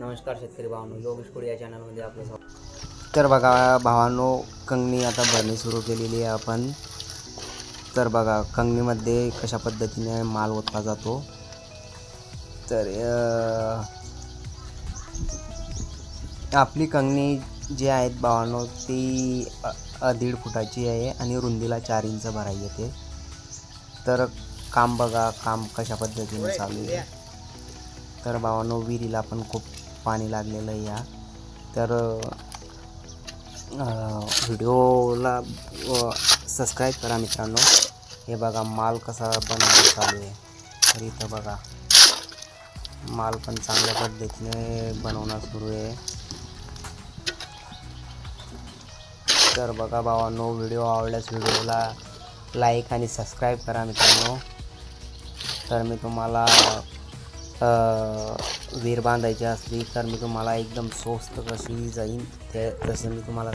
नमस्कार शेतकरी भावांनो योगेश कोळी या चॅनलमध्ये आपलं स्वागत. तर बघा भावांनो कंगणी आता भरणी सुरू केलेली आहे आपण. तर बघा कंगणीमध्ये कशा पद्धतीने माल ओतला जातो. तर आपली कंगणी जी आहेत भावांनो ती दीड फुटाची आहे आणि रुंदीला चार इंच भराई येते. तर काम बघा काम कशा पद्धतीने चालू आहे. तर भावानो विहिरीला पण खूप पाणी लागलेलं आहे या. तर व्हिडिओला सबस्क्राईब करा मित्रांनो. हे बघा माल कसा बनवणं चालू आहे. तर इथं बघा माल पण चांगल्या पद्धतीने बनवणं सुरू आहे. तर बघा भावांनो व्हिडिओ आवडल्यास व्हिडिओला लाईक आणि सबस्क्राईब करा मित्रांनो. तर मी तुम्हाला विहीर बांधायची असली तर मी तुम्हाला एकदम स्वस्त कशी जाईन ते तसं मी तुम्हाला